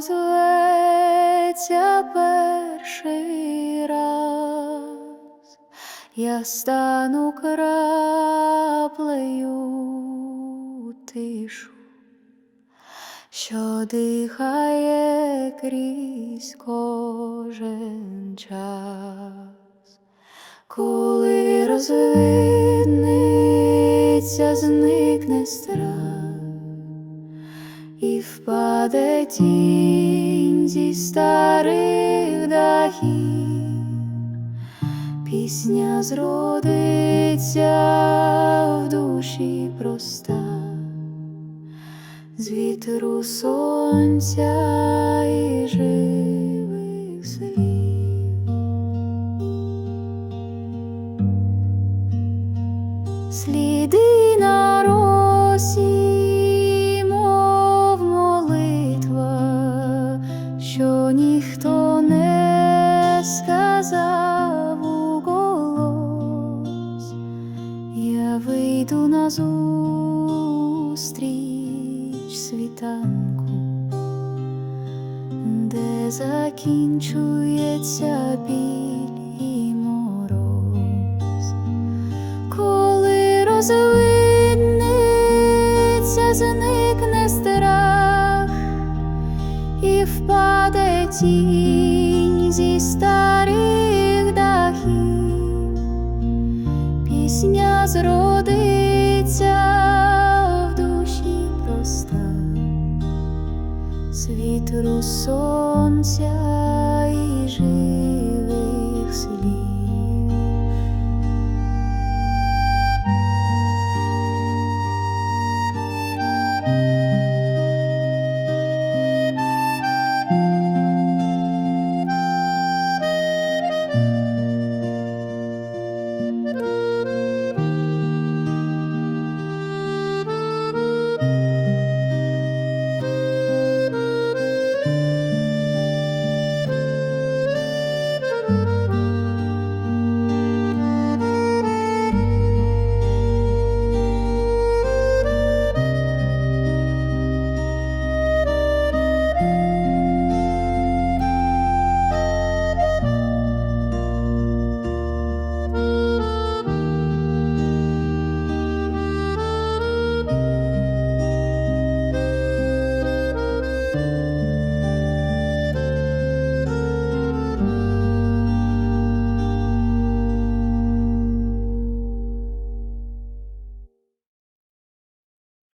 розлеться перший раз, я стану краплею тишу, що дихає крізь кожен час, коли розвидниться, зникне страх і впаде тінь зі старих дахів, пісня зродиться в душі проста, з вітру сонця і живих слів. Сліди вийду на зустріч світанку, де закінчується біль і мороз. Коли розвидниться, зникне страх і впаде тінь зі старих дахів, пісня зродиться You.